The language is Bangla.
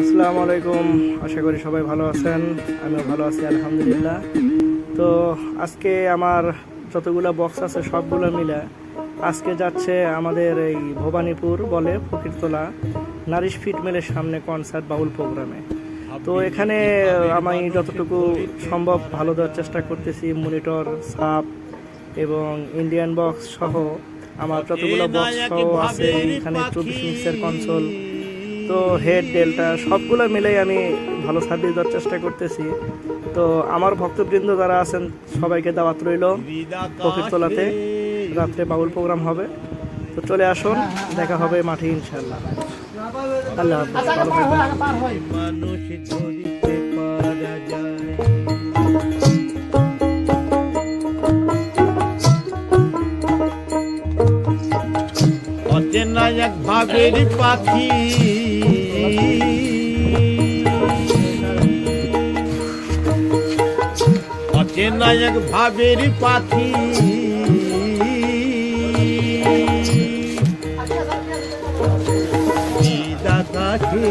আসসালামু আলাইকুম। আশা করি সবাই ভালো আছেন। আমিও ভালো আছি, আলহামদুলিল্লাহ। তো আজকে আমার যতগুলো বক্স আছে সবগুলো মিলে আজকে যাচ্ছে আমাদের এই ভবানীপুর বলে ফকিরতলা নারিশ ফিট মেলের সামনে কনসার্ট বাউল প্রোগ্রামে তো এখানে আমি যতটুকু সম্ভব ভালো দেওয়ার চেষ্টা করতেছি মনিটর সাপ এবং ইন্ডিয়ান বক্স সহ। আমার যতগুলো বক্স সহ আছে, এখানে চব্বিশ ইঞ্চের কনসোল তো হেড, ডেল্টা সবগুলো মিলেই আমি ভালো সার্ভিস দেওয়ার চেষ্টা করতেছি। তো আমার ভক্তবৃন্দ যারা আছেন, সবাইকে দাওয়াত রইল ফকিরতলাতে রাত্রে বাউল প্রোগ্রাম হবে। তো চলে আসুন, দেখা হবে মাঠে ইনশাল্লাহ আল্লাহ হাফিজ। অচেনা এক ভাবের পাখি। অচেনা এক ভাবের পাখি। দিদাকাকে